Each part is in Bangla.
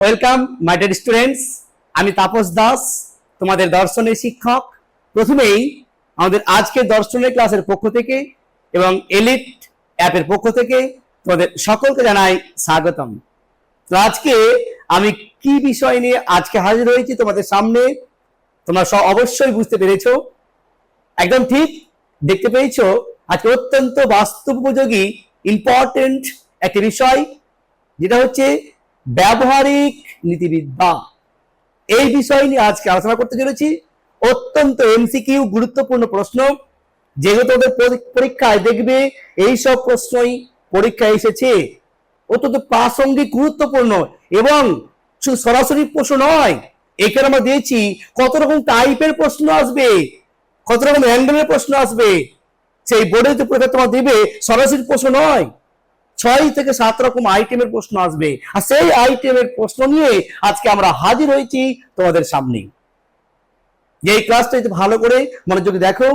ওয়েলকাম মাই ডিয়ার স্টুডেন্টস আমি তাপস দাস, তোমাদের দর্শনের শিক্ষক। প্রথমেই আমাদের আজকের দর্শনের ক্লাসের পক্ষ থেকে এবং এলিট অ্যাপের পক্ষ থেকে তোমাদের সকলকে জানাই স্বাগতম। তো আজকে আমি কি বিষয় নিয়ে আজকে হাজির হয়েছি তোমাদের সামনে, তোমরা সব অবশ্যই বুঝতে পেরেছ। একদম ঠিক দেখতে পেয়েছ, আজকে অত্যন্ত বাস্তব উপযোগী ইম্পর্টেন্ট একটি বিষয়, যেটা হচ্ছে ব্যবহারিক নীতিবিদ্যা। এই বিষয় নিয়ে আজকে আলোচনা করতে চলেছি। অত্যন্ত এমসিকিউ, গুরুত্বপূর্ণ প্রশ্ন। যেহেতু ওদের পরি- পরীক্ষায় দেখবে এই সব প্রশ্নই পরীক্ষায় এসেছে। অত্যন্ত প্রাসঙ্গিক, গুরুত্বপূর্ণ এবং সরাসরি প্রশ্ন নয়। এখানে আমরা দিয়েছি কত রকম টাইপের প্রশ্ন আসবে, কত রকম অ্যাঙ্গেলের প্রশ্ন আসবে। সেই বোর্ডে যে পরীক্ষা তোমার দিবে, সরাসরি প্রশ্ন নয়। ছয় থেকে সাত রকম আইটেমের প্রশ্ন আসবে। আর সেই আইটেমের প্রশ্ন নিয়ে আজকে আমরা হাজির হয়েছি তোমাদের সামনে যে এই ক্লাসটা যদি ভালো করে মনোযোগ দেখো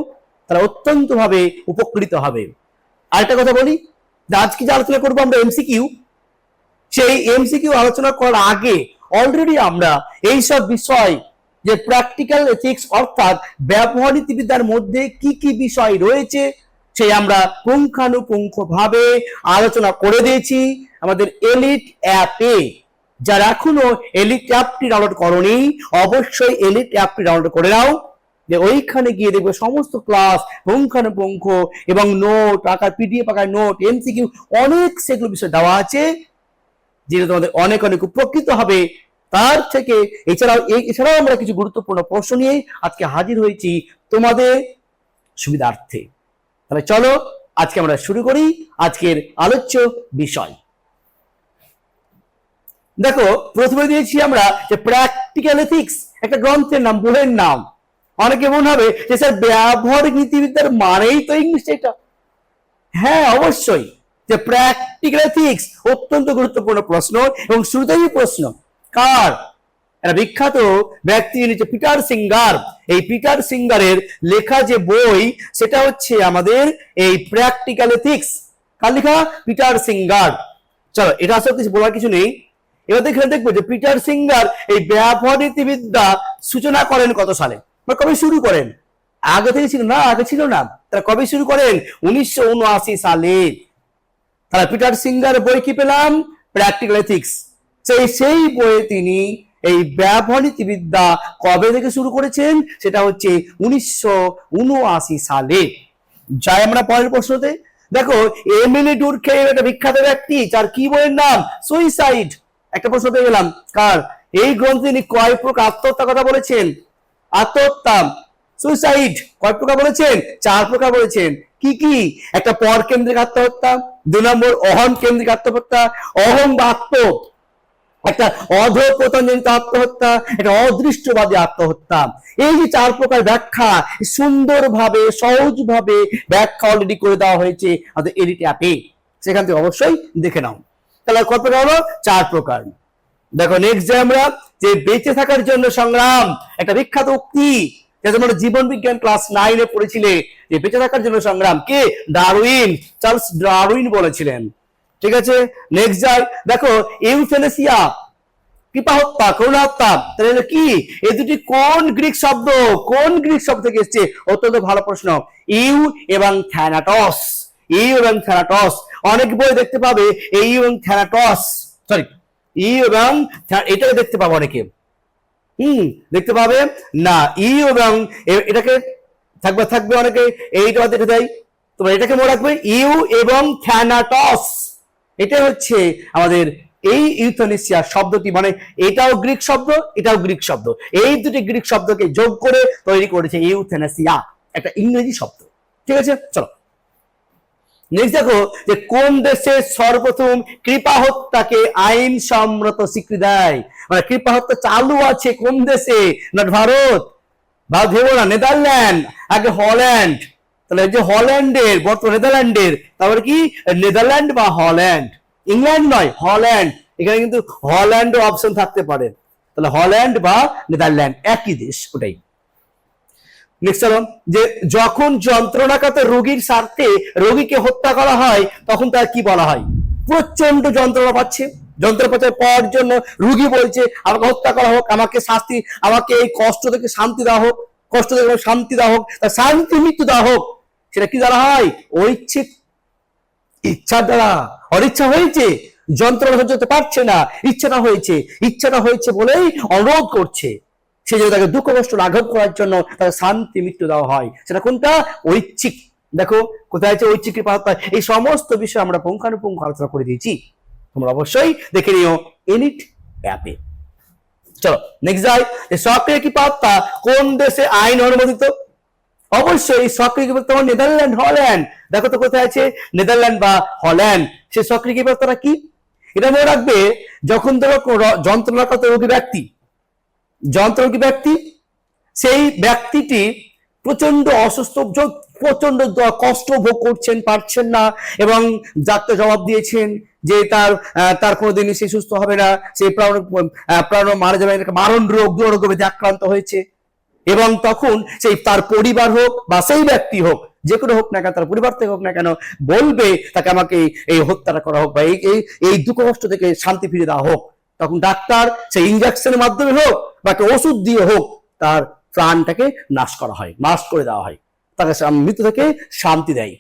তারা অত্যন্ত ভাবে উপকৃত হবে। আরেকটা কথা বলি, যে আজকে যে আলোচনা করব আমরা এমসিকিউ সেই এমসিকিউ আলোচনা করার আগে অলরেডি আমরা এই সব বিষয়, যে প্র্যাকটিক্যাল এথিক্স অর্থাৎ ব্যবহার নীতিবিদ্যার মধ্যে কি কি বিষয় রয়েছে সেই আমরা পুঙ্খানুপুঙ্খ ভাবে আলোচনা করে দিয়েছি। আমাদের এলিট অ্যাপে যারা এখনও এলিট অ্যাপটি ডাউনলোড করনি, অবশ্যই এলিট অ্যাপটি ডাউনলোড করে নাও। যে ওইখানে গিয়ে দেখবে সমস্ত ক্লাস পুঙ্খানুপুঙ্খ এবং নোট আকার পিডিএফ আকার নোট এমসিকিউ অনেক সেগুলো বিষয় দেওয়া আছে। যেটা তোমাদের অনেক অনেক উপকৃত হবে। তার থেকে এছাড়াও এছাড়াও আমরা কিছু গুরুত্বপূর্ণ প্রশ্ন নিয়ে আজকে হাজির হয়েছি তোমাদের সুবিধার্থে। তাহলে চলো আজকে আমরা শুরু করি আজকের আলোচ্য বিষয়। দেখো, প্রথমে দিয়েছি আমরা যে প্র্যাকটিক্যাল এথিক্স একটা গ্রন্থের নাম, বইয়ের নাম। অনেকে মনে হবে যে স্যার, ব্যবহারিক নীতিবিদ্যার মানেই তো ইংলিশ এটা। হ্যাঁ অবশ্যই যে প্র্যাকটিক্যাল এথিক্স অত্যন্ত গুরুত্বপূর্ণ প্রশ্ন এবং শুরুতেই প্রশ্ন, কার? একটা বিখ্যাত ব্যক্তি হচ্ছে পিটার সিঙ্গার। এই পিটার সিঙ্গারের লেখা যে বই, সেটা হচ্ছে আমাদের এই প্র্যাকটিক্যাল এথিক্স কার লেখা? Peter Singer. চলো, এটা আসলে কিছু বলার কিছু নেই। এবার দেখলে দেখব যে পিটার সিঙ্গার এই ব্যবহারনীতিবিদ্যা সূচনা করেন কত সালে? বা কবে শুরু করেন? আগে থেকে ছিল না, আগে ছিল না। তারা কবে শুরু করেন? উনিশশো উনআশি সালে। তারা পিটার সিঙ্গার বই কি পেলাম? প্র্যাকটিক্যাল এথিক্স সেই সেই বইয়ে তিনি এই ব্যবহার নীতিবিদ্যা কবে থেকে শুরু করেছেন? সেটা হচ্ছে উনিশশো উনআশি সালে। যাই আমরা পরের প্রশ্নতে। দেখো এমিলি ডুরখে একটা বিখ্যাত ব্যক্তি, যার কি বইয়ের নাম? সুইসাইড। একটা প্রশ্ন পেয়ে গেলাম, কার? এই গ্রন্থে তিনি কয় প্রকার আত্মহত্যা কথা বলেছেন? আত্মহত্যা। সুইসাইড। কয় প্রকার বলেছেন? চার প্রকার বলেছেন। কি কি? একটা পর কেন্দ্রিক আত্মহত্যা দুই নম্বর অহং কেন্দ্রিক আত্মহত্যা, অহং বা আত্ম। একটা অধপতনজনিত আত্মহত্যা একটা অদৃষ্টবাদী আত্মহত্যা। এই যে চার প্রকার ব্যাখ্যা, সুন্দরভাবে, সহজভাবে ব্যাখ্যা অলরেডি করে দেওয়া হয়েছে, আমাদের এডিট অ্যাপে সেখান থেকে অবশ্যই দেখে নাও। তাহলে কত প্রকার হলো? চার প্রকার। দেখো নেক্সট যে আমরা, যে বেঁচে থাকার জন্য সংগ্রাম, একটা বিখ্যাত উক্তি। যেটা তোমরা জীবন বিজ্ঞান ক্লাস নাইনে পড়েছিলে, যে বেঁচে থাকার জন্য সংগ্রাম কে? ডারউইন, চার্লস ডারউইন বলেছিলেন। ঠিক আছে? নেক্সট যাই। দেখো ইউথেনেসিয়া কৃপা হত্যা, করুণা হত্যা। তাহলে কি? এই দুটি কোন গ্রিক শব্দ, কোন গ্রিক শব্দ থেকে এসছে? অত্যন্ত ভালো প্রশ্ন। ইউ এবং থ্যানাটস। ইউ এবং থ্যানাটস। অনেক বই দেখতে পাবে এই এবং থ্যানাটস। সরি ইউ এবং এটাকে দেখতে পাবো অনেকে। হুম, দেখতে পাবে? না, ইউ এবং এটাকে থাকবে থাকবে অনেকে। এইটা দেখে দেয়। তোমরা এটাকে মনে রাখবে? ইউ এবং থ্যানাটস। এটা হচ্ছে আমাদের এই ইউথনেসিয়া শব্দটি মানে এটাও গ্রিক শব্দ, এটাও গ্রিক শব্দ। এই দুটি গ্রিক শব্দকে যোগ করে তৈরি করেছে ইউথেনেসিয়া একটা ইংরেজি শব্দ। ঠিক আছে? চলো। নেক্সট দেখো যে কোন দেশে সর্বপ্রথম কৃপা হত্যাকে আইন সম্মত স্বীকৃতি দেয়? মানে কৃপা হত্যা চালু আছে কোন দেশে? না ভারত? বা ভেবো না, নেদারল্যান্ড? আগে হল্যান্ড? তাহলে যে হল্যান্ডের, বর্তমান নেদারল্যান্ডের, তারপরে কি? নেদারল্যান্ড বা হল্যান্ড? ইংল্যান্ড নয়, হল্যান্ড। এখানে কিন্তু হল্যান্ডও অপশন থাকতে পারে। তাহলে হল্যান্ড বা নেদারল্যান্ড, একই দেশ ওটাই। যে যখন যন্ত্রণাকাত রোগীর স্বার্থে রোগীকে হত্যা করা হয়, তখন তার কি বলা হয়? প্রচণ্ড যন্ত্রণা পাচ্ছে। যন্ত্রোপচার পাওয়ার জন্য রুগী বলছে, আমাকে হত্যা করা হোক, আমাকে শাস্তি, আমাকে এই কষ্ট থেকে শান্তি দেওয়া হোক। কষ্ট আমাকে শান্তি দেওয়া হোক, তার শান্তি মৃত্যু দেওয়া হোক, সেটা কি দ্বারা হয়? ঐচ্ছিক ইচ্ছার দ্বারা। অনিচ্ছা হয়েছে, যন্ত্রণা সহ্য পারছে না ইচ্ছাটা হয়েছে ইচ্ছাটা হয়েছে বলেই অনুরোধ করছে। সে যদি তাকে দুঃখ, কষ্ট লাঘব করার জন্য তাকে শান্তি মৃত্যু দেওয়া হয়, সেটা কোনটা? ঐচ্ছিক। দেখো, কোথায় আছে ঐচ্ছিক কৃপা? এই সমস্ত বিষয় আমরা পুঙ্খানুপুঙ্খ আলোচনা করে দিয়েছি। তোমরা অবশ্যই দেখে নিও এনিট অ্যাপে চলো নেক্সট যাই, যে সক্রিয় কি পাত্তা কোন দেশে আইন অনুমোদিত? অবশ্যই সক্রিয় কিপাত্তা তোমার নেদারল্যান্ড, হল্যান্ড। দেখো তো কোথায় আছে? নেদারল্যান্ড বা হল্যান্ড। সে সক্রিয় কিপাত্তাটা কি? এটা মনে রাখবে, যখন ধরো যন্ত্রণাগত রোগী ব্যক্তি, যন্ত্ররোগী ব্যক্তি, সেই ব্যক্তিটি প্রচণ্ড অসুস্থ প্রচণ্ড কষ্ট ভোগ করছেন, পারছেন না এবং ডাক্তার জবাব দিয়েছেন যে তার তার কোনোদিনই সে সুস্থ হবে না, সে প্রাণ প্রাণ মারা যাবে মারণ রোগ ব্যাধি আক্রান্ত হয়েছে। এবং তখন সেই তার পরিবার হোক বা সেই ব্যক্তি হোক, যে কোনো হোক না কেন, তার পরিবার থেকে হোক না কেন, বলবে, তাকে আমাকে এই- হত্যাটা করা হোক বা এই এই এই দুঃখ কষ্ট থেকে শান্তি ফিরে দেওয়া হোক। তখন ডাক্তার সেই ইঞ্জেকশনের মাধ্যমে হোক বা একটা ওষুধ দিয়ে হোক, তার প্রাণটাকে নাশ করা হয়, নাশ করে দেওয়া হয়। তাকে মৃত্যু থেকে শান্তি দেয়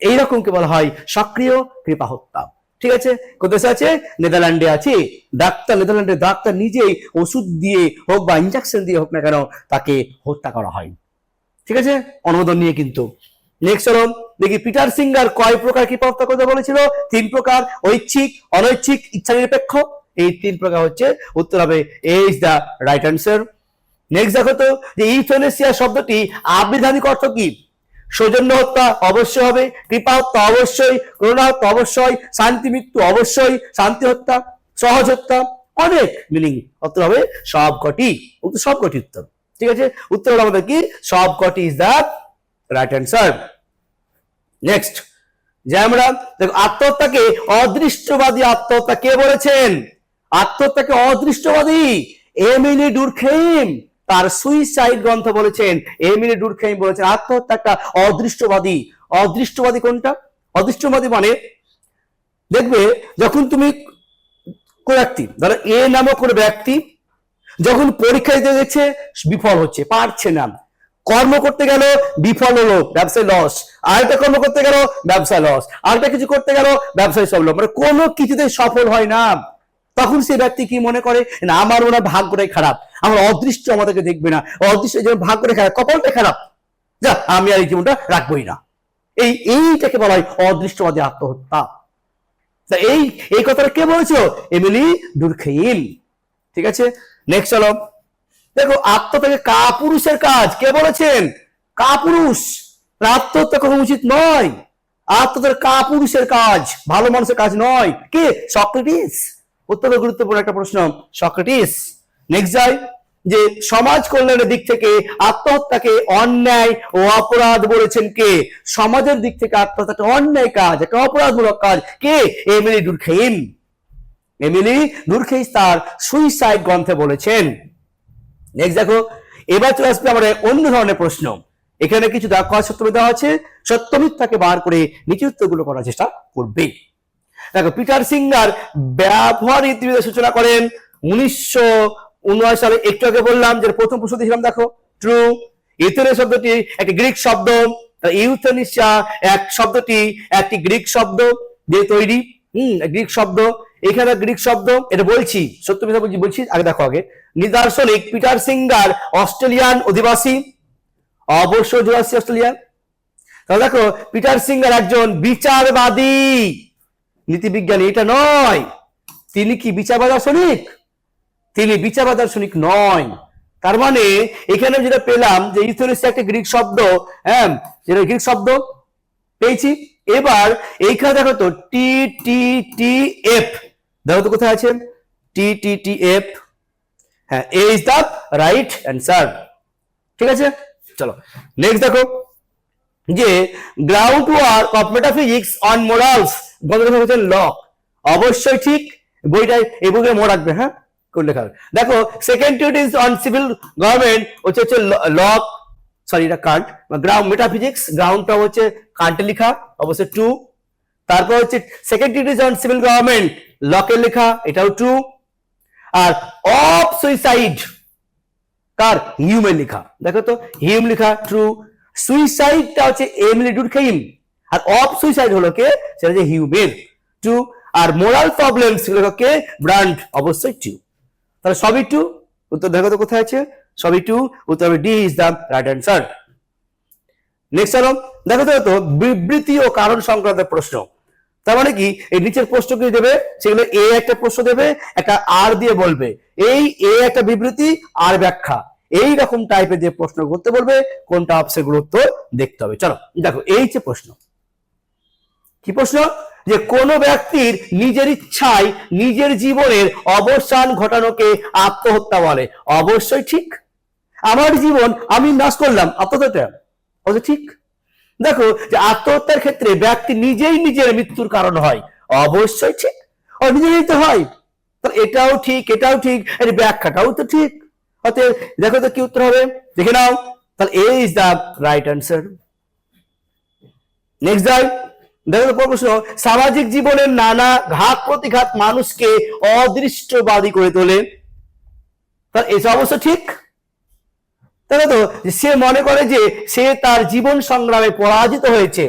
এইরকমকে বলা হয়? সক্রিয় কৃপা হত্যা ঠিক আছে? কোথায় আছে? নেদারল্যান্ডে আছে। ডাক্তার, নেদারল্যান্ডের ডাক্তার নিজেই ওষুধ দিয়ে হোক বা ইঞ্জেকশন দিয়ে হোক না কেন তাকে হত্যা করা হয়। ঠিক আছে? অনুমোদন নিয়ে কিন্তু। নেক্সট হলো দেখি পিটার সিঙ্গার কয় প্রকার কৃপা হত্যা করতে বলেছিল? তিন প্রকার, ঐচ্ছিক, অনৈচ্ছিক ইচ্ছা নিরপেক্ষ এই তিন প্রকার হচ্ছে। উত্তর হবে A is the right answer next দেখো তো যে ইউথেনেসিয়া শব্দটি আবিধানিক অর্থ কি? সৌজন্য হত্যা অবশ্যই হবে, কৃপা হত্যা অবশ্যই, করুণা হত্যা অবশ্যই, শান্তি মৃত্যু অবশ্যই, শান্তি হত্যা, সহজ হত্যা, অনেক মিনিং উত্তর হবে সব কটি উত্তর। ঠিক আছে? উত্তর হলো আমাদের কি? সব কটি is the right answer next যে আমরা দেখো, আত্মহত্যাকে অদৃষ্টবাদী আত্মহত্যা কে বলেছেন? আত্মহত্যাকে অদৃষ্টবাদী এমিলি ডুরখেইম। তার সুইসাইড গ্রন্থ বলেছেন। এমিলি ডুরখেইম বলেছেন আত্মহত্যা একটা অদৃষ্টবাদী। অদৃষ্টবাদী কোনটা? অদৃষ্টবাদী মানে দেখবে, যখন তুমি কোন ব্যক্তি, ধরো এ নামক কোনো ব্যক্তি, যখন পরীক্ষা দিতে গেছে, বিফল হচ্ছে, পারছে না। কর্ম করতে গেল, বিফল হলো, ব্যবসায় লস আরেকটা কর্ম করতে গেল, ব্যবসায় লস আরেকটা কিছু করতে গেল, ব্যবসায় সফল মানে কোনো কিছুতে সফল হয় না। তখন সেই ব্যক্তি কি মনে করে? না, আমার হয় ভাগ্যটাই খারাপ। আমার অদৃষ্ট আমাদেরকে দেখবে না। অদৃষ্ট যেমন ভাগ্যটা খারাপ কপালটা খারাপ। যা, আমি আর এই জীবনটা রাখবোই না। এই, এইটাকে বলা হয় অদৃষ্টবাদী আত্মহত্যা। তা এই এই কথাটা কে বলেছিল? Emile Durkheim. ঠিক আছে? নেক্সট চলো। দেখো আত্মহত্যা কাপুরুষের কাজ। কে বলেছেন? কাপুরুষ। আত্মহত্যা করা উচিত নয়। আত্মহত্যা কাপুরুষের কাজ। ভালো মানুষের কাজ নয়। কে? সক্রেটিস। অত্যন্ত গুরুত্বপূর্ণ একটা প্রশ্ন, সক্রেটিস নেক্সট যাই, যে সমাজ কল্যাণের দিক থেকে আত্মহত্যাকে অন্যায় ও অপরাধ বলেছেন কে? সমাজের দিক থেকে আত্মহত্যা অন্যায় কাজ, একটা অপরাধমূলক কাজ। কে? Emile Durkheim. এমিলি ডুরখেইস তার সুইসাইড গ্রন্থে বলেছেন। নেক্সট দেখো, এবার চলে আসবে আমার অন্য ধরনের প্রশ্ন। এখানে কিছু দেওয়া সত্য দেওয়া আছে, সত্য বার করে নিচের উত্তরগুলো করার চেষ্টা করবে। দেখো, পিটার সিঙ্গার ব্যবহার ইতিহাসের সূচনা করেন উনিশশো উনআশি সালে। একটু আগে বললাম যে প্রথম প্রশ্ন দিয়েছিলাম, দেখো ট্রু ইথেনে শব্দটি একটি গ্রিক শব্দ। ইউথেনিসিয়া এক শব্দটি একটি গ্রিক শব্দ দিয়ে তৈরি। হম গ্রিক শব্দ। এখানে গ্রিক শব্দ, এটা বলছি, সত্য বলছি বলছি, আগে দেখো আগে। নিদার্শনিক পিটার সিঙ্গার অস্ট্রেলিয়ান অধিবাসী, অবশ্যই অধিবাসী অস্ট্রেলিয়ান তাহলে দেখো, পিটার সিঙ্গার একজন বিচারবাদী। নীতিবিজ্ঞানী এটা নয়। তিনি কি বিচারবাদ দার্শনিক তিনি বিচারবাদ দার্শনিক নয়। তার মানে এখানে যেটা পেলাম যে ইথোনিস একটা গ্রিক শব্দ হ্যাঁ যেটা গ্রিক শব্দ, পেয়েছি। এবার এইখানে দেখো তো, টি টি টি এফ। দেখো তো কোথায় আছে? T T T F. হ্যাঁ A is the right answer ঠিক আছে? চলো নেক্সট দেখো। যে ground work of metaphysics on morals গণনা হচ্ছেন লক অবশ্যই ঠিক বইটা এই বইটা মনে রাখবে হ্যাঁ? কোন লেখা দেখো second treatise on civil government হচ্ছে হচ্ছে লক সরি এটা কান্ট গ্রাউন্ড মেটাফিজিক্স গ্রাউন্ডটা হচ্ছে কান্টে লেখা, অবশ্যই টু তারপর হচ্ছে second treatise on civil government লকের লেখা, এটাও টু আর অফ সুইসাইড কার? হিউমের লেখা। দেখো তো হিউম লেখা ট্রু সুইসাইডটা হচ্ছে এমিলি ডুডখাইম আর অফ সুইসাইড হলো কে? সেটা হচ্ছে হিউমের ট্রু আর মোরাল প্রবলেমস হলো কে? ব্রান্ড অবশ্যই ট্রু তাহলে সবই টু উত্তর দেখো তো কোথায় আছে? সবই টু উত্তর D is the right answer next হলো দেখো তো বিবৃতি ও কারণ সংক্রান্ত প্রশ্ন। তার মানে কি? এই নিচের প্রশ্ন কি দেবে? সেগুলো এ একটা প্রশ্ন দেবে, একটা আর দিয়ে বলবে। এই এ একটা বিবৃতি আর ব্যাখ্যা। এই রকম টাইপের যে প্রশ্ন করতে বলবে, কোনটা অপশন গুরুত্ব দেখতে হবে। চলো, দেখো, এই যে প্রশ্ন। কি প্রশ্ন? যে কোন ব্যক্তির নিজের ইচ্ছায় নিজের জীবনের অবসান ঘটানোকে আত্মহত্যা বলে। অবশ্যই ঠিক। আমার জীবন আমি নাশ করলাম, আত্মহত্যা। অবশ্য ঠিক। দেখো, যে আত্মহত্যার ক্ষেত্রে ব্যক্তি নিজেই নিজের মৃত্যুর কারণ হয়। অবশ্যই ঠিক। নিজেই তো হয়। তাহলে এটাও ঠিক এটাও ঠিক, এর ব্যাখ্যাটাও তো ঠিক। অতএব দেখো তো কি উত্তর হবে? দেখে নাও। তাহলে A is the right answer next যাই দেখো তো প্রশ্ন, সামাজিক জীবনের নানা ঘাত প্রতিঘাত মানুষকে অদৃষ্টবাদী করে তোলে। তাহলে এটা অবশ্য ঠিক। তাহলে তো, সে মনে করে যে সে তার জীবন সংগ্রামে পরাজিত হয়েছে।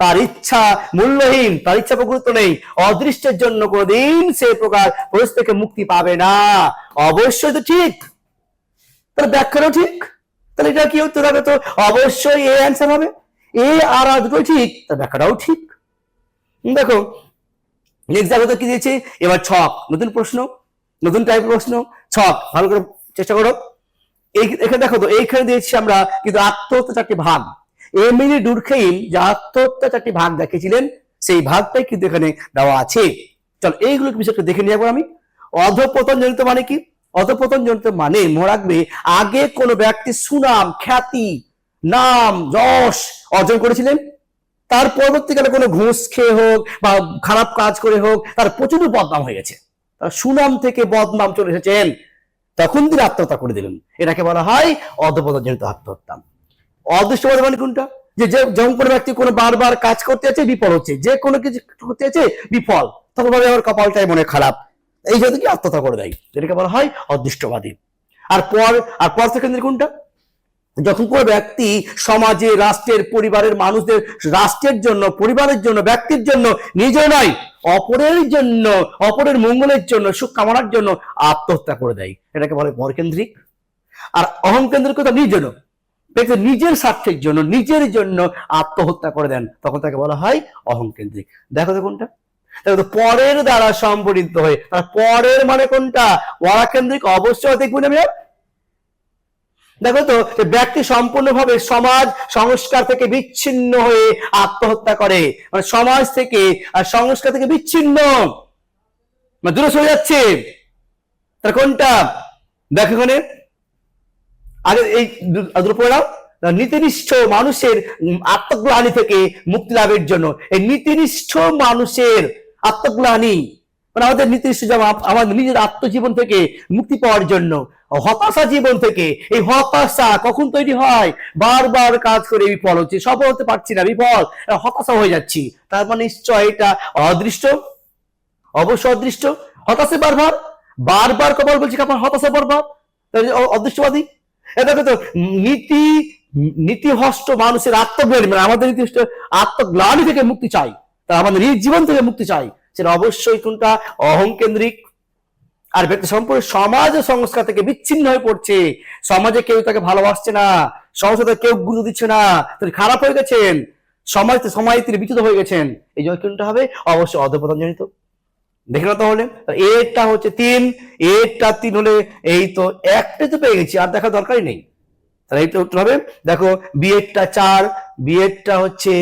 তার ইচ্ছা মূল্যহীন, তার ইচ্ছা প্রকৃত নেই। অদৃষ্টের জন্য কোনদিন সে প্রকার পরিস্থিতি থেকে মুক্তি পাবে না। অবশ্যই তো ঠিক। তাহলে ব্যাখ্যাটাও ঠিক? তাহলে এটা কি উত্তর হবে? তো অবশ্যই এ অ্যান্সার হবে। এ আর দুটোই ঠিক তার ব্যাখ্যাটাও ঠিক। দেখো নেক্সট দেখো তো কি দিয়েছে? এবার ছক, নতুন প্রশ্ন, নতুন টাইপ প্রশ্ন, ছক, ভালো করে চেষ্টা করো। এই, এখানে দেখো তো, এইখানে দিয়েছি আমরা কিন্তু আত্মহত্যা চারটি ভাগ। এমিলি ডুরখেইম যে আত্মহত্যা চারটি ভাগ দেখেছিলেন, সেই ভাগটাই কিন্তু এখানে দেওয়া আছে। চল এইগুলো বিষয় একটু দেখে নিয়ে যাব আমি। অধপতন জনিত মানে কি? অধপতন জনিত মানে মনে রাখবে, আগে কোন ব্যক্তি সুনাম, খ্যাতি, নাম, যশ অর্জন করেছিলেন। তার পরবর্তীকালে কোনো ঘুষ খেয়ে হোক বা খারাপ কাজ করে হোক, তার প্রচুর বদনাম হয়ে গেছে। তার সুনাম থেকে বদনাম চলে এসেছেন। তখন তিনি আত্মহত্যা করে দিলেন। এটাকে বলা হয় অধপতনজনিত আত্মহত্যা। অদৃষ্টবাদ মানে কোনটা? যে যে যেমন কোনো ব্যক্তি কোনো বারবার কাজ করতে আছে বিফল হচ্ছে। যে কোনো কিছু করতে আছে বিফল। তখন ভাবে আমার কপালটাই মনে খারাপ। এই জন্য কি আত্মহত্যা করে দেয়, যেটাকে বলা হয় অদৃষ্টবাদী। আর পর আর পর সেকেন্ডের কোনটা? যখন কোনো ব্যক্তি সমাজে, রাষ্ট্রের পরিবারের মানুষদের, রাষ্ট্রের জন্য, পরিবারের জন্য, ব্যক্তির জন্য নিজে নয়, অপরের জন্য, অপরের মঙ্গলের জন্য সুখ কামনার জন্য আত্মহত্যা করে দেয়। এটাকে বলে পরকেন্দ্রিক আর অহংকেন্দ্রিকতা নিজের ব্যক্তি নিজের স্বার্থের জন্য, নিজের জন্য আত্মহত্যা করে দেন, তখন তাকে বলা হয় অহংকেন্দ্রিক। দেখো তো কোনটা? পরের দ্বারা সম্পরিত হয়ে পরের মানে কোনটা? পরাকেন্দ্রিক অবশ্যই আমি আর দেখো তো ব্যক্তি সম্পূর্ণভাবে সমাজ, সংস্কার থেকে বিচ্ছিন্ন হয়ে আত্মহত্যা করে। মানে সমাজ থেকে আর সংস্কার থেকে বিচ্ছিন্ন। মানে দূরে সরে যাচ্ছে। তার কোনটা? দেখো এখানে। আগে এই দু- দুটো নীতিনিষ্ঠ মানুষের আত্মগ্লানি থেকে মুক্তি লাভের জন্য। এই নীতিনিষ্ঠ মানুষের আত্মগ্লানি। মানে আমাদের যেমন আমাদের নিজের আত্মজীবন থেকে মুক্তি পাওয়ার জন্য, হতাশা জীবন থেকে, এই হতাশা কখন তৈরি হয়? বারবার কাজ করে বিফল হচ্ছে। সফল হতে পারছি না, বিফল, হতাশা হয়ে যাচ্ছি। তার মানে নিশ্চয় এটা অদৃষ্ট? অবশ্য অদৃষ্ট। হতাশে বারবার? বারবার কপাল বলছি কাপড় হতাশা বারবার? অদৃষ্টবাদী? এটা তো, নীতি নীতিহষ্ট মানুষের আত্মজ্ঞানী মানে আমাদের নীতিহষ্ট আত্মগ্লানি থেকে মুক্তি চাই। তা আমাদের নিজ জীবন থেকে মুক্তি চাই সেটা অবশ্যই কোনটা অহংকেন্দ্রিক। আর ব্যক্তি সম্পূর্ণ সমাজ ও সংস্কার থেকে বিচ্ছিন্ন হয়ে পড়ছে। সমাজে কেউ তাকে ভালোবাসছে না সমাজে কেউ গুরুত্ব দিচ্ছে না, তিনি খারাপ হয়ে গেছেন সমাজ সমাজ তিনি বিচ্যুত হয়ে গেছেন। এই জন্য কোনটা হবে? অবশ্যই অধপতন জনিত দেখে না তাহলে এটা হচ্ছে তিন, এটা তিন হলে এই তো একটাই তো পেয়ে গেছি, আর দেখা দরকারই নেই। তাহলে এইটা উত্তর হবে, দেখো বিএডটা চার বিএডটা হচ্ছে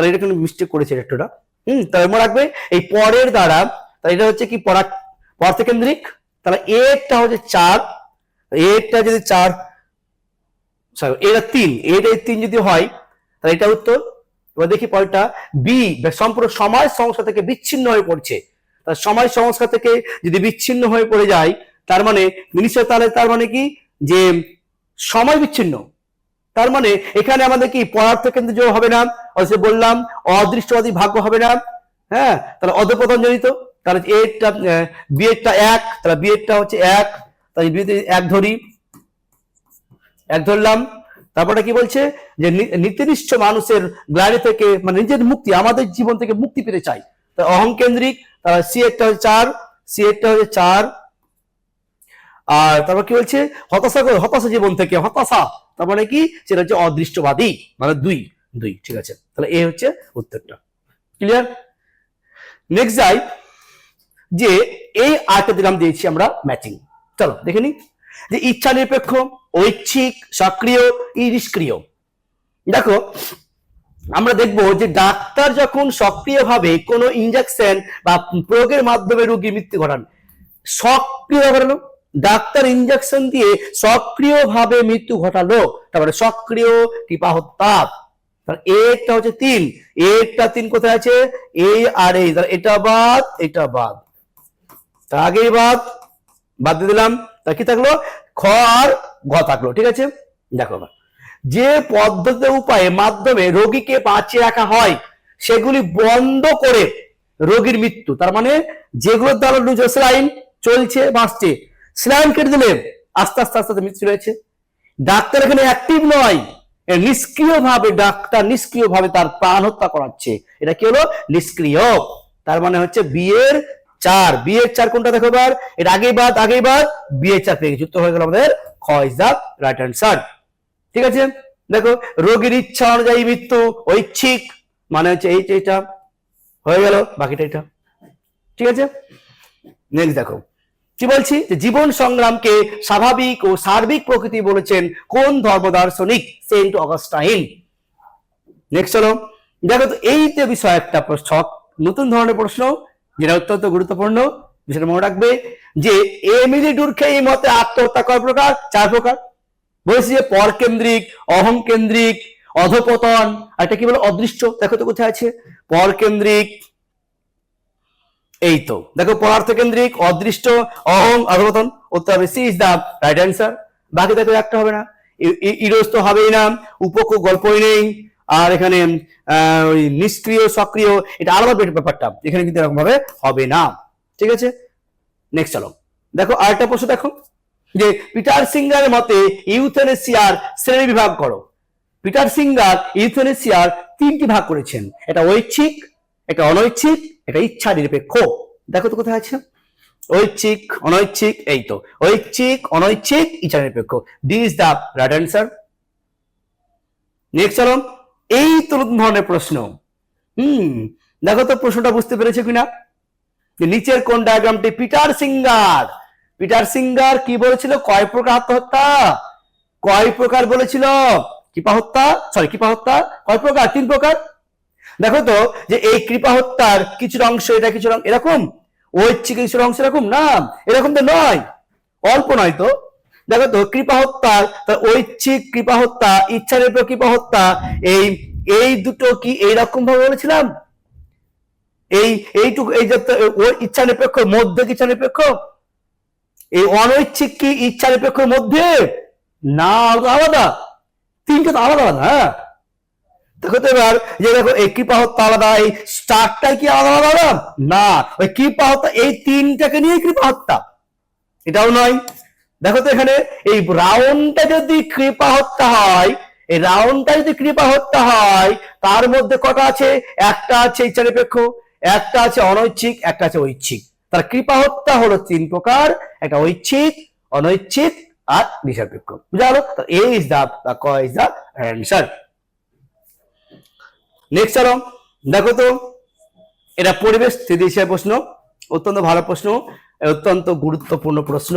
তাহলে এটা কিন্তু মিস্টেক করেছে একটুটা হুম তাহলে মনে রাখবে এই পরের দ্বারা তাহলে এটা হচ্ছে কি পরা পরার্থকেন্দ্রিক? তাহলে এটা হচ্ছে চার এটা যদি চার sorry, এটা তিন এটা তিন যদি হয় তাহলে এটা উত্তর এবার দেখি পরেরটা বি সম্পূর্ণ সমাজ সংস্থা থেকে বিচ্ছিন্ন হয়ে পড়ছে। তার সমাজ সংস্কার থেকে যদি বিচ্ছিন্ন হয়ে পড়ে যায় তার মানে নিশ্চয় তাহলে তার মানে কি? যে সময় বিচ্ছিন্ন। তার মানে এখানে আমাদের কি পদার্থ কেন্দ্র যোগ হবে না? অথচ বললাম, অদৃষ্টবাদী ভাগ্য হবে না। হ্যাঁ? তাহলে অধপতন জনিত। তাহলে এরটা বি এরটা এক, তাহলে বি এরটা হচ্ছে এক। তাহলে বি এক ধরি। এক ধরলাম। তারপরে কি বলছে? যে নীতিনিষ্ঠ মানুষের গ্লানি থেকে মানে নিজের মুক্তি, আমাদের জীবন থেকে মুক্তি পেতে চাই। তা অহংকেন্দ্রিক তাহলে সি একটা হচ্ছে চার সি একটা হচ্ছে চার। আর তারপর কি বলছে? হতাশা হতাশা জীবন থেকে, হতাশা। তার মানে কি? সেটা হচ্ছে অদৃষ্টবাদী। মানে দুই দুই, ঠিক আছে? তাহলে এ হচ্ছে উত্তরটা। ক্লিয়ার নেক্সট যাই যে এই আরেকটা দিলাম দিয়েছি আমরা ম্যাচিং চলো, দেখে নিই। যে ইচ্ছা নিরপেক্ষ ঐচ্ছিক, সক্রিয় ই নিষ্ক্রিয়। দেখো, আমরা দেখব যে ডাক্তার যখন সক্রিয়ভাবে কোনো ইঞ্জেকশন বা প্রয়োগের মাধ্যমে রোগীর মৃত্যু ঘটান সক্রিয় ঘটানো ডাক্তার ইনজেকশন দিয়ে সক্রিয়ভাবে মৃত্যু ঘটালো। তারপরে সক্রিয় টিপা হত্যা একটা হচ্ছে তিন। একটা তিন কোথায় আছে? এই আর এই এটা বাদ এটা বাদ। তার আগেই বাদ। বাদ দিয়ে দিলাম। তা কি থাকল? খ আর ঘ থাকল। ঠিক আছে? দেখো। যে পদ্ধতি উপায়ে মাধ্যমে রোগীকে বাঁচিয়ে রাখা হয়, সেগুলি বন্ধ করে রোগীর মৃত্যু। তার মানে যেগুলোর দ্বারা স্লাইন চলছে, বাঁচছে স্লাইন কেটে দিলে আস্তে আস্তে আস্তে আস্তে মৃত্যু রয়েছে ডাক্তার এখানে অ্যাক্টিভ নয়। নিষ্ক্রিয় ভাবে ডাক্তার নিষ্ক্রিয় ভাবে তার প্রাণ হত্যা করাচ্ছে। এটা কি হলো? নিষ্ক্রিয়। তার মানে হচ্ছে বিয়ের চার। বিয়ের চার কোনটা দেখো এবার? এর আগে বাদ আগে বাদ বিয়ের চার পেয়ে যুক্ত হয়ে গেল আমাদের খ দা রাইট অ্যান্সার ঠিক আছে? দেখো, রোগীর ইচ্ছা অনুযায়ী মৃত্যু, ঐচ্ছিক মানে হচ্ছে এই এটা। হয়ে গেল, বাকিটা এটা। ঠিক আছে? নেক্সট দেখো। কি বলছি? যে জীবন সংগ্রামকে স্বাভাবিক ও সার্বিক প্রকৃতি বলেছেন কোন ধর্মদার্শনিক? Saint Augustine. নেক্সট হলো, দেখো তো, এই যে বিষয় একটা প্রশ্ন নতুন ধরনের প্রশ্ন, যেটা অত্যন্ত গুরুত্বপূর্ণ, বিষয়টা মনে রাখবে যে এমিলি ডুরকে এই মতে আত্মহত্যা কয় প্রকার? চার প্রকার। বলছি যে পরকেন্দ্রিক অহংকেন্দ্রিক অধপতন, আর এটা কি বলে, অদৃশ্য। দেখো তো কোথায় আছে। পরকেন্দ্রিক এই তো দেখো, পদার্থ কেন্দ্রিক, অদৃষ্ট, অহং অধপতন উত্তর হবে C is the right answer বাকি দেখো একটা হবে না। ইরোজ তো হবেই না। উপক গল্পই নেই। আর এখানে ওই নিষ্ক্রিয়, সক্রিয়, এটা আলাদা ব্যাপার- ব্যাপারটা। এখানে কিন্তু এরকম ভাবে হবে না। ঠিক আছে? নেক্সট চলো। দেখো, আরেকটা প্রশ্ন দেখো। যে পিটার সিঙ্গার মতে ইউথেনেসিয়ার শ্রেণি বিভাগ করো। পিটার সিঙ্গার ইউথেনেসিয়ার তিনটি ভাগ করেছেন। এটা ঐচ্ছিক, এটা অনৈচ্ছিক এটা ইচ্ছা নিরপেক্ষ। দেখো তো কোথায় আছে? ঐচ্ছিক, অনৈচ্ছিক, এই তো। ঐচ্ছিক, অনৈচ্ছিক, ইচ্ছা নিরপেক্ষ। D is the right answer next চলো। এই তো ধরনের প্রশ্ন। হুম, দেখো তো প্রশ্নটা বুঝতে পেরেছ কিনা? নিচের কোন ডায়াগ্রামটি পিটার সিঙ্গার পিটার সিঙ্গার কি বলেছিল? কয় প্রকার আত্মহত্যা? কয় প্রকার বলেছিল? কৃপা হত্যা? সরি কৃপা হত্যা? কয় প্রকার? তিন প্রকার? দেখো তো যে এই কৃপা হত্যার কিছু অংশ এটা কিছু অংশ এরকম? ঐচ্ছিক কিছু অংশ এরকম? না, এরকম তো নয়। অল্প নয় তো। দেখো তো, কৃপা হত্যা তার ঐচ্ছিক কৃপা হত্যা ইচ্ছা নিরপেক্ষ কৃপা হত্যা, এই এই দুটো কি এইরকম ভাবে বলেছিলাম? এই, এইটুকু, এই যে ইচ্ছা নিরপেক্ষ মধ্যে ইচ্ছা নিরপেক্ষ এই অনৈচ্ছিক কি ইচ্ছা নিরপেক্ষর মধ্যে? না আলাদা। তিনটে তো আলাদা আলাদা হ্যাঁ। দেখো তো এবার যে দেখো, এই কৃপা হত্যা আলাদা, এই স্টারটাই কি আলাদা আলাদা না, ওই কৃপা হত্যা এই তিনটাকে নিয়ে কৃপা হত্যা এটাও নয়। দেখো তো এখানে, এই রাউন্ডটা যদি কৃপা হত্যা হয়, এই রাউন্ডটা যদি কৃপা হত্যা হয়, তার মধ্যে কটা আছে? একটা আছে ইচ্ছা নিরপেক্ষ একটা আছে অনৈচ্ছিক, একটা আছে ঐচ্ছিক। তার কৃপা হত্যা হলো তিন প্রকার, একটা ঐচ্ছিক, অনৈচ্ছিক আর নিরপেক্ষ বুঝা গেল? এ ইজ দা ক ইজ দা অ্যান্সার নেক্সট চলো দেখো তো, এটা পরিবেশ স্থিতি বিষয় প্রশ্ন, অত্যন্ত ভালো প্রশ্ন অত্যন্ত গুরুত্বপূর্ণ প্রশ্ন,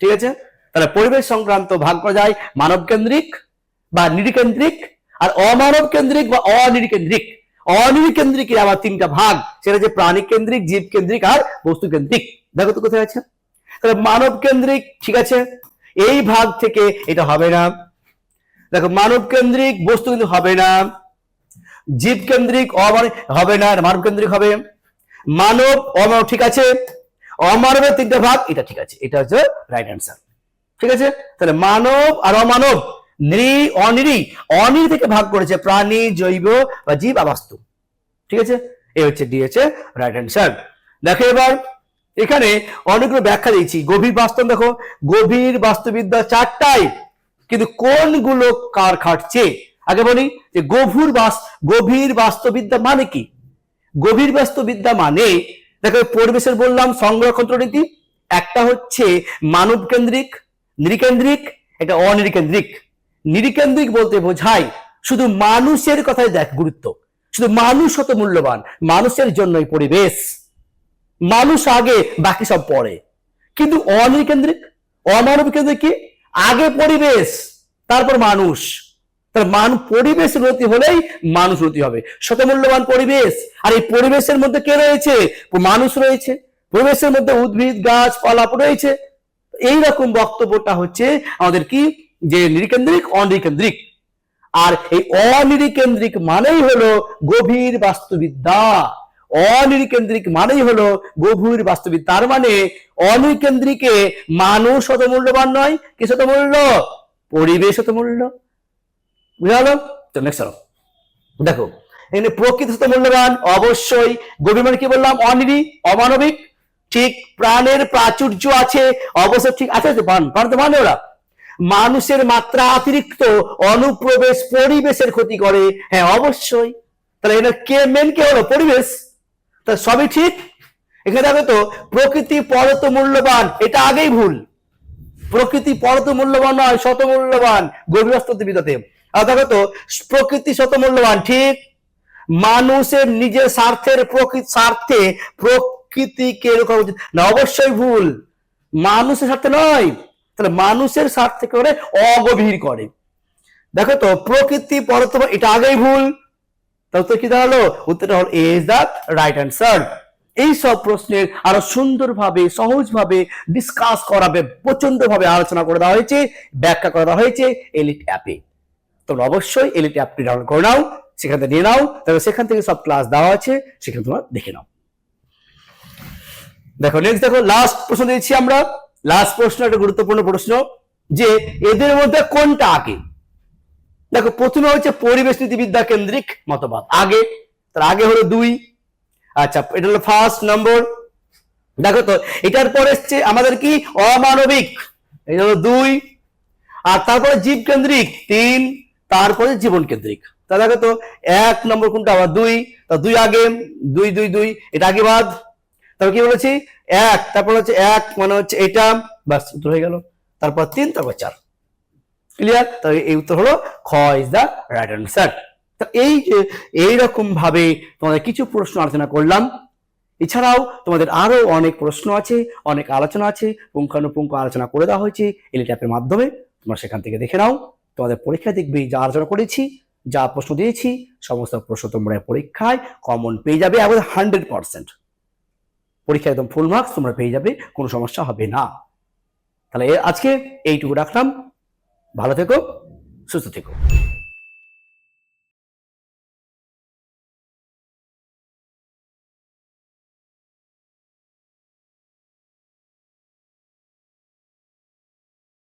ঠিক আছে? তাহলে পরিবেশ সংক্রান্ত ভাগ করা যায় মানব কেন্দ্রিক বা নিরিকেন্দ্রিক, আর অমানব কেন্দ্রিক বা অনিরিকেন্দ্রিক। অনিরিকেন্দ্রিকের আবার তিনটা ভাগ, সেটা যে প্রাণী কেন্দ্রিক জীব কেন্দ্রিক আর বস্তু কেন্দ্রিক দেখো তো কোথায় আছে? তাহলে মানব কেন্দ্রিক ঠিক আছে? এই ভাগ থেকে এটা হবে না। দেখো মানব কেন্দ্রিক বস্তু কিন্তু হবে না। জীব কেন্দ্রিক হবে না মানব কেন্দ্রিক হবে মানব অমানব ঠিক আছে? অমানবের তিনটা ভাগ, এটা ঠিক আছে, এটা হচ্ছে রাইট অ্যান্সার ঠিক আছে? তাহলে মানব আর অমানব, নৃ, অনিরি অনিরি থেকে ভাগ করেছে প্রাণী, জৈব বা জীব আবাস্তু ঠিক আছে? এই হচ্ছে ডি হচ্ছে রাইট অ্যান্সার দেখো এবার, এখানে অনেকগুলো ব্যাখ্যা দিয়েছি। গভীর বাস্তব দেখো, গভীর বাস্তুবিদ্যা চারটাই কিন্তু কোনগুলো কার খাটছে? আগে বলি যে গভীর গভীর বাস্তুবিদ্যা মানে কি? গভীর বাস্তুবিদ্যা মানে দেখো পরিবেশের বললাম সংরক্ষণ নীতি একটা হচ্ছে মানব কেন্দ্রিক নিরিকেন্দ্রিক এটা অনিরিকেন্দ্রিক নিরিকেন্দ্রিক বলতে বোঝায় শুধু মানুষের কথাই দেখ, গুরুত্ব। শুধু মানুষ হত মূল্যবান, মানুষের জন্যই পরিবেশ। মানুষ আগে, বাকি সব পরে। কিন্তু অনিকেন্দ্রিক অমানব কেন্দ্রিক কি? আগে পরিবেশ, তারপর মানুষ। তার মান পরিবেশ উন্নতি হলেই মানুষ উন্নতি হবে। শতমূল্যবান পরিবেশ। আর এই পরিবেশের মধ্যে কে রয়েছে? মানুষ রয়েছে। পরিবেশের মধ্যে উদ্ভিদ, গাছ পালা রয়েছে। এই রকম বক্তব্যটা হচ্ছে আমাদের কি? যে নিরিকেন্দ্রিক অনিকেন্দ্রিক আর এই অনিরিকেন্দ্রিক মানেই হলো গভীর বাস্তুবিদ্যা। অনিরিকেন্দ্রিক মানেই হলো গভীর বাস্তবিক তার মানে অনিকেন্দ্রিকে মানুষ শত মূল্যবান নয়। কি শত মূল্য পরিবেশ শত মূল্য বুঝা গেল তো নেক্সট দেখো, এখানে প্রকৃতি শত মূল্যবান, অবশ্যই গভীর মানে কি বললাম? অনিরি, অমানবিক, ঠিক প্রাণের প্রাচুর্য আছে অবশ্য ঠিক আছে তো পান তো মানে ওরা। মানুষের মাত্রা অতিরিক্ত, অনুপ্রবেশ পরিবেশের ক্ষতি করে। হ্যাঁ অবশ্যই। তাহলে এটা কে মেন কে হলো? পরিবেশ। তা সবই ঠিক? এখানে দেখো তো, প্রকৃতি পরত মূল্যবান, এটা আগেই ভুল। প্রকৃতি পরত মূল্যবান নয়, শত মূল্যবান। গভীরস্তবিদাতে তো, প্রকৃতি শত মূল্যবান ঠিক? মানুষের নিজের স্বার্থের প্রকৃতি স্বার্থে প্রকৃতিকে উচিত না, অবশ্যই ভুল। মানুষের স্বার্থে নয়। তাহলে মানুষের স্বার্থে করে অগভীর করে। দেখো তো, প্রকৃতি পরত এটা আগেই ভুল। তাহলে তো কি দাঁড়াল? উত্তরটা হল ইজ দ্য রাইট অ্যান্সার এই সব প্রশ্নের আরও সুন্দরভাবে, সহজভাবে ডিসকাস করাবে প্রচণ্ড ভাবে আলোচনা করে দেওয়া হয়েছে, ব্যাখ্যা করে হয়েছে এলিট অ্যাপে। তোমরা অবশ্যই এলিট অ্যাপটি ডাউনলোড করে নাও, সেখান থেকে নিয়ে নাও তাহলে সেখান থেকে সব ক্লাস দেওয়া আছে, সেখানে তোমরা দেখে নাও। দেখো নেক্সট দেখো লাস্ট প্রশ্ন দিয়েছি আমরা। লাস্ট প্রশ্ন, একটা গুরুত্বপূর্ণ প্রশ্ন, যে এদের মধ্যে কোনটা আগে? দেখো, প্রথমে হচ্ছে পরিবেশ নীতিবিদ্যা কেন্দ্রিক মতবাদ, আগে। তার আগে হলো দুই। আচ্ছা এটা হলো ফার্স্ট নম্বর দেখো তো, এটার পর এসছে আমাদের কি? অমানবিক। এটা হলো দুই। আর তারপরে জীব কেন্দ্রিক তিন। তারপরে জীবন কেন্দ্রিক। তা দেখো তো, এক নম্বর কোনটা? আবার দুই, তা দুই আগে, দুই দুই দুই, এটা আগে বাদ। তারপর কি বলেছি? এক, তারপর হচ্ছে এক মানে হচ্ছে এটা বাস উত্তর হয়ে গেল। তারপর তিন, তারপর চার। ক্লিয়ার তাহলে এই উত্তর হলো খ ইজ দ্য রাইট অ্যান্সার তো এই যে, এইরকম ভাবে তোমাদের কিছু প্রশ্ন আলোচনা করলাম। এছাড়াও তোমাদের আরও অনেক প্রশ্ন আছে, অনেক আলোচনা আছে, পুঙ্খানুপুঙ্খ আলোচনা করে দেওয়া হয়েছে এলিট অ্যাপের মাধ্যমে। তোমরা সেখান থেকে দেখে নাও। তোমাদের পরীক্ষায় দেখবে, যা আলোচনা করেছি, যা প্রশ্ন দিয়েছি, সমস্ত প্রশ্ন তোমরা পরীক্ষায় কমন পেয়ে যাবে এবং হান্ড্রেড পার্সেন্ট পরীক্ষায় একদম ফুল মার্কস তোমরা পেয়ে যাবে, কোনো সমস্যা হবে না। তাহলে আজকে এইটুকু রাখলাম। ভালো থেকো, সুস্থ থেকো।